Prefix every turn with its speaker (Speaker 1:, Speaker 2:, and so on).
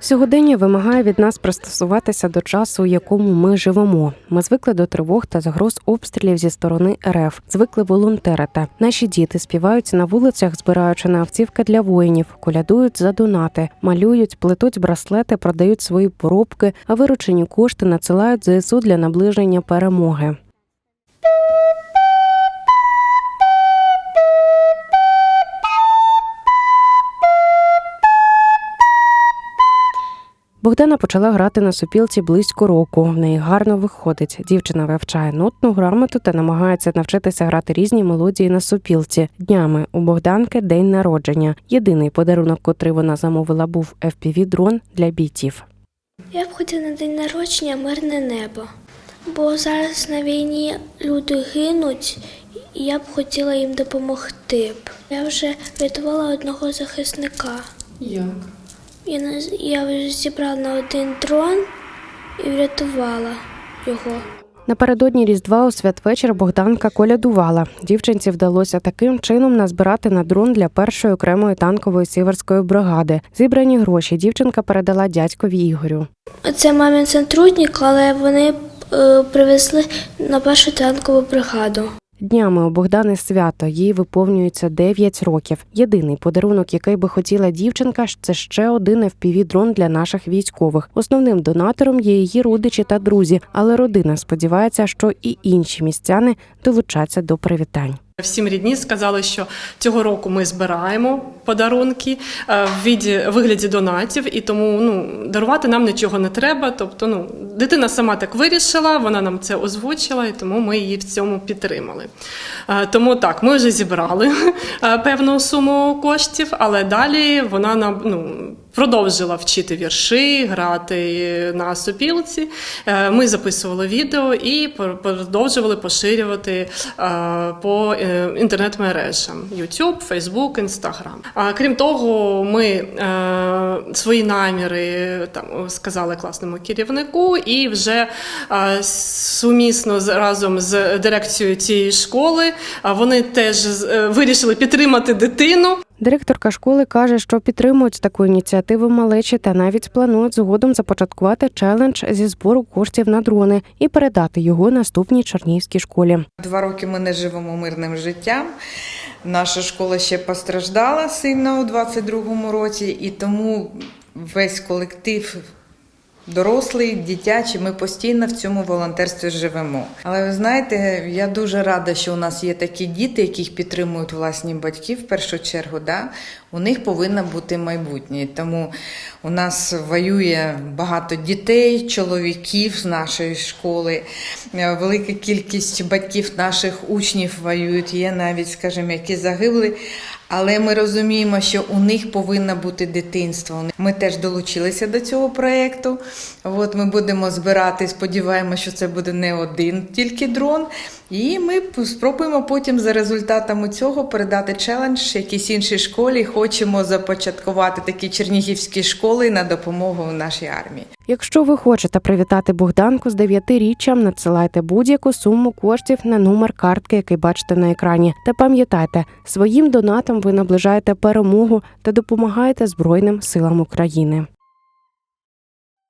Speaker 1: Сьогодення вимагає від нас пристосуватися до часу, у якому ми живемо. Ми звикли до тривог та загроз обстрілів зі сторони РФ, звикли волонтерити. Наші діти співають на вулицях, збираючи на автівки для воїнів, колядують за донати, малюють, плетуть браслети, продають свої поробки, а виручені кошти надсилають ЗСУ для наближення перемоги. Богдана почала грати на сопілці близько року. В неї гарно виходить. Дівчина вивчає нотну грамоту та намагається навчитися грати різні мелодії на сопілці. Днями у Богданки день народження. Єдиний подарунок, котрий вона замовила, був fpv дрон для бійців.
Speaker 2: Я б хотіла на день народження мирне небо. Бо зараз на війні люди гинуть, і я б хотіла їм допомогти. Я вже врятувала одного захисника.
Speaker 3: Як?
Speaker 2: Я, наз- я вже зібрала на один дрон і врятувала його.
Speaker 1: Напередодні Різдва у святвечір Богданка колядувала. Дівчинці вдалося таким чином назбирати на дрон для першої окремої танкової сіверської бригади. Зібрані гроші дівчинка передала дядькові Ігорю.
Speaker 2: Це мамин сотрудник, але вони е, привезли на першу танкову бригаду.
Speaker 1: Днями у Богдани свято їй виповнюється 9 років. Єдиний подарунок, який би хотіла дівчинка, це ще один fpv дрон для наших військових. Основним донатором є її родичі та друзі, але родина сподівається, що і інші містяни долучаться до привітань.
Speaker 3: Всім рідні сказали, що цього року ми збираємо подарунки е, в віді, вигляді донатів, і тому ну, дарувати нам нічого не треба. Тобто, ну, дитина сама так вирішила, вона нам це озвучила, і тому ми її в цьому підтримали. Е, Тому так, ми вже зібрали е, певну суму коштів, але далі вона нам ну, продовжила вчити вірші, грати на сопілці. Е, Ми записували відео і продовжували поширювати е, по е, інтернет-мережам YouTube, Facebook, Instagram. А крім того, ми свої наміри там сказали класному керівнику, і вже сумісно з разом з дирекцією цієї школи вони теж вирішили підтримати дитину.
Speaker 1: Директорка школи каже, що підтримують таку ініціативу малечі та навіть планують згодом започаткувати челендж зі збору коштів на дрони і передати його наступній чернігівській школі.
Speaker 4: Два роки ми не живемо мирним життям. Наша школа ще постраждала сильно у 22-му році, і тому весь колектив. Дорослий, дитячий, ми постійно в цьому волонтерстві живемо. Але ви знаєте, я дуже рада, що у нас є такі діти, яких підтримують власні батьки в першу чергу. Да? У них повинно бути майбутнє. Тому у нас воює багато дітей, чоловіків з нашої школи. Е, Велика кількість батьків наших учнів воюють. Є навіть, скажімо, які загибли. Але ми розуміємо, що у них повинно бути дитинство. Ми теж долучилися до цього проєкту. От ми будемо збирати. Сподіваємося, що це буде не один тільки дрон. І ми спробуємо потім за результатами цього передати челендж якійсь іншій школі. Хочемо започаткувати такі чернігівські школи на допомогу нашій армії.
Speaker 1: Якщо ви хочете привітати Богданку з дев'ятиріччям, надсилайте будь-яку суму коштів на номер картки, який бачите на екрані. Та пам'ятайте, своїм донатом ви наближаєте перемогу та допомагаєте Збройним силам України.